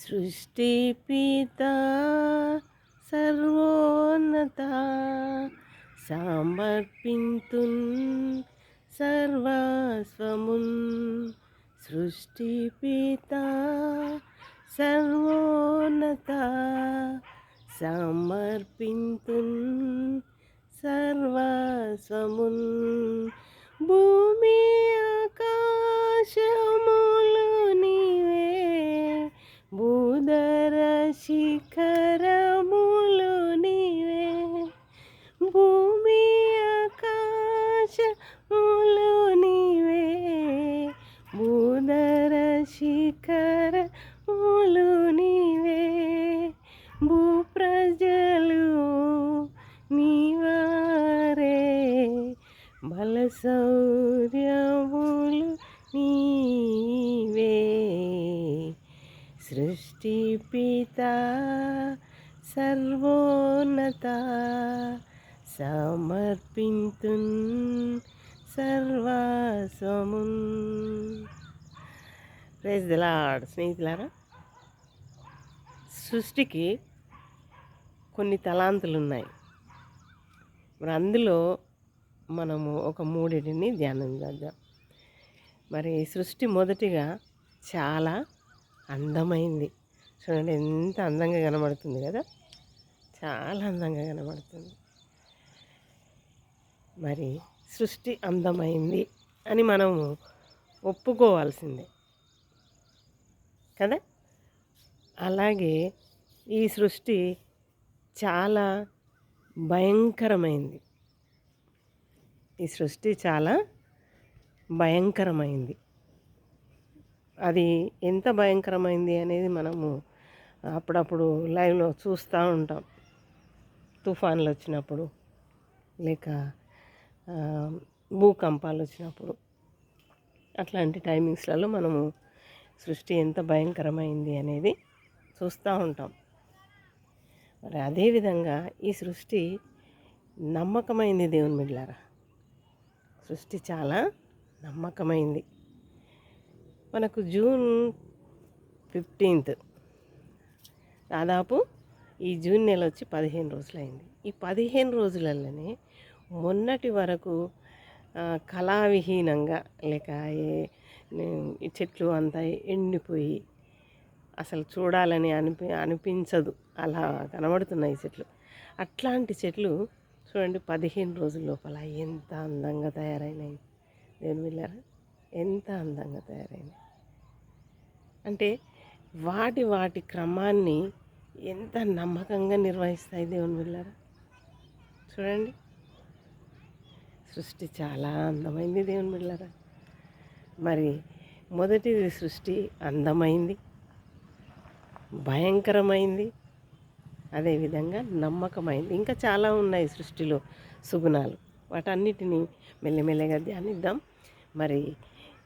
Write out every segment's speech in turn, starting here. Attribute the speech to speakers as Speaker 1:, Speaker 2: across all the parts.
Speaker 1: సృష్టిపిత సర్వోన్నత సమర్పింతున్ సర్వస్వమున్ సృష్టిపిత సర్వోన్నత సమర్పింతున్ సర్వస్వమున్ భూ ఉదర శిఖరములు నీవే. భూమి ఆకాశములు నీవే. భూధర శిఖరములు నీవే. భూ ప్రజలు నీవారే. బల సౌర్యములు నీవే. సృష్టిపిత సర్వోన్నత సమర్పింతున్ సర్వస్వమున్ ప్రైజ్ దిలాడ్ స్నేహితులారా సృష్టికి కొన్ని తలాంతులు ఉన్నాయి మరి అందులో మనము ఒక మూడింటిని ధ్యానం చేద్దాం. మరి సృష్టి మొదటిగా చాలా అందమైంది. చూడండి ఎంత అందంగా కనబడుతుంది కదా? చాలా అందంగా కనబడుతుంది. మరి సృష్టి అందమైంది అని మనము ఒప్పుకోవాల్సిందే. కదా? అలాగే ఈ సృష్టి చాలా భయంకరమైంది. ఈ సృష్టి చాలా భయంకరమైంది. అది ఎంత భయంకరమైంది అనేది మనము అప్పుడప్పుడు లైవ్లో చూస్తూ ఉంటాం. తుఫాన్లు వచ్చినప్పుడు లేక భూకంపాలు వచ్చినప్పుడు. అట్లాంటి టైమింగ్స్లలో మనము సృష్టి ఎంత భయంకరమైంది అనేది చూస్తూ ఉంటాం. మరి అదేవిధంగా ఈ సృష్టి నమ్మకమైంది దేవుని మిడ్లారా సృష్టి చాలా నమ్మకమైంది. మనకు జూన్ ఫిఫ్టీన్త్. దాదాపు ఈ జూన్ నెల వచ్చి పదిహేను రోజులైంది. ఈ పదిహేను రోజులలోనే మొన్నటి వరకు కళావిహీనంగా లేక ఏ- ఈ చెట్లు అంతా ఎండిపోయి అసలు చూడాలని అనిపి అనిపించదు. అలా కనబడుతున్నాయి చెట్లు. అట్లాంటి చెట్లు చూడండి పదిహేను రోజుల లోపల ఎంత అందంగా తయారైనాయి. దేని వెళ్ళారా ఎంత అందంగా తయారైంది. అంటే వాటి వాటి క్రమాన్ని ఎంత నమ్మకంగా నిర్వహిస్తాయి దేవుని వెళ్ళారా చూడండి. సృష్టి చాలా అందమైంది దేవుని వెళ్ళారా మరి మొదటిది సృష్టి అందమైంది భయంకరమైంది అదేవిధంగా నమ్మకమైంది. ఇంకా చాలా ఉన్నాయి సృష్టిలో సుగుణాలు. వాటన్నిటిని మెల్లమెల్లగా ధ్యానిద్దాం. మరి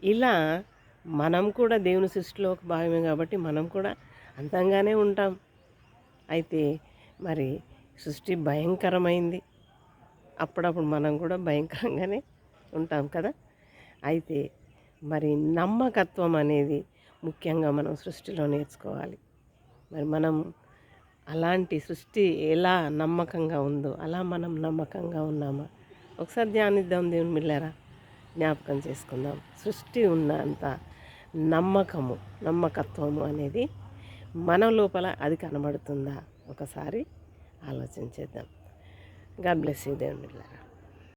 Speaker 1: ఇలా మనం కూడా దేవుని సృష్టిలో ఒక భాగమే కాబట్టి మనం కూడా అందంగానే ఉంటాం. అయితే మరి సృష్టి భయంకరమైంది. అప్పుడప్పుడు మనం కూడా భయంకరంగానే ఉంటాం కదా. అయితే మరి నమ్మకత్వం అనేది ముఖ్యంగా మనం సృష్టిలో నేర్చుకోవాలి. మరి మనం అలాంటి సృష్టి ఎలా నమ్మకంగా ఉందో అలా మనం నమ్మకంగా ఉన్నామా? ఒకసారి ధ్యానిద్దాం దేవుని మిల్లరా జ్ఞాపకం చేసుకుందాం. సృష్టి ఉన్నంత నమ్మకము నమ్మకత్వము అనేది మన లోపల అది కనబడుతుందా? ఒకసారి ఆలోచించేద్దాం గాడ్ బ్లెస్ యూ దేవుని